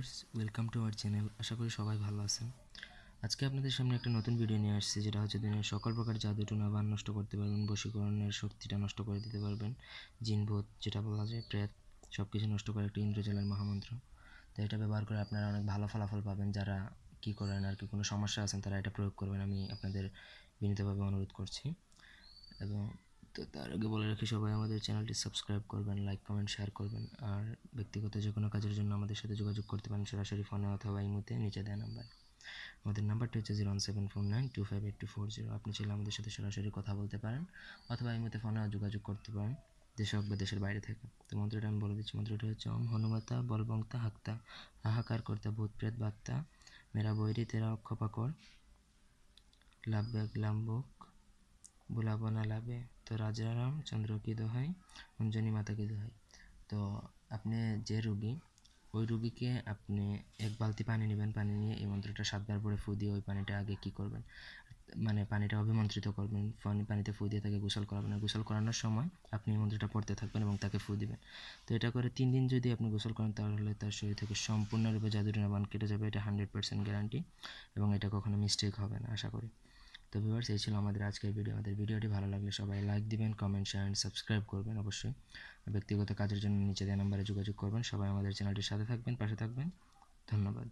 Viewers, welcome to our channel. আশা করি সবাই ভালো আছেন। আজকে আপনাদের সামনে একটা নতুন ভিডিও নিয়ে আসছি, যেটা হচ্ছে দিনের সকল প্রকার জাদু টুনা বান নষ্ট করতে পারবেন, বশীকরণের শক্তিটা নষ্ট করে দিতে পারবেন জিনভূত যেটা বলা যায়, প্রেত সব কিছু নষ্ট করে একটা ইন্দ্রজালের মহামন্ত্র। তো এটা ব্যবহার করে আপনারা অনেক ভালো ফলাফল পাবেন, যারা কি করেন আর কি, কোনো সমস্যা আছেন তারা এটা প্রয়োগ করবেন, আমি আপনাদের বিনীতভাবে অনুরোধ করছি। এবং তো তার আগে বলে রাখি, সবাই আমাদের চ্যানেলটি সাবস্ক্রাইব করবেন লাইক কমেন্ট শেয়ার করবেন, আর ব্যক্তিগত যে কোনো কাজের জন্য আমাদের সাথে যোগাযোগ করতে পারেন সরাসরি ফোনে অথবা ইমোতে নিচে দেওয়া নাম্বার আমাদের নাম্বারটি হচ্ছে zero one seven four nine two five eight two four zero আপনি চাইলে আমাদের সাথে সরাসরি কথা বলতে পারেন অথবা ইমোতে ফোনেও যোগাযোগ করতে পারেন দেশে হোক বা দেশের বাইরে থেকে। তো মন্ত্রটা আমি বলে দিচ্ছি, মন্ত্রটা হচ্ছে, ওম হনুমাতা বলবংতা হাক্তা, হাহাকার কর্তা ভূত প্রেত বাত্তা মেরা বৈরি তেরা অক্ষপাকর, লাভ্য গ্লাম্বক বুলাবো না লাভে তো রাজারাম চন্দ্র কি দোহাই অঞ্জনী মাতা কি দোহাই তো আপনি যে রুগী ওই রুগীকে আপনি এক বালতি পানি নেবেন পানি নিয়ে এই মন্ত্রটা সাতবার পরে ফু দিয়ে ওই পানিটা আগে কি করবেন মানে পানিটা অভিমন্ত্রিত করবেন পানি পানিতে ফু দিয়ে তাকে গোসল করাবেন গোসল করানোর সময় আপনি এই মন্ত্রটা পড়তে থাকবেন এবং তাকে ফু দিবেন তো এটা করে তিন দিন যদি আপনি গোসল করেন তাহলে তার শরীর থেকে সম্পূর্ণরূপে জাদুটনা বান কেটে যাবে এটা হান্ড্রেড পার্সেন্ট গ্যারান্টি এবং এটা কখনো মিস্টেক হবে না আশা করি তো ভিউয়ার্স এই ছিল আমাদের আজকের ভিডিও আমাদের ভিডিওটি ভালো লাগলে সবাই লাইক দিবেন কমেন্ট শেয়ার অ্যান্ড সাবস্ক্রাইব করবেন অবশ্যই। ব্যক্তিগত কাজের জন্য নিচে দেওয়া নাম্বারে যোগাযোগ করবেন। সবাই আমাদের চ্যানেলটির সাথে থাকবেন, পাশে থাকবেন। ধন্যবাদ।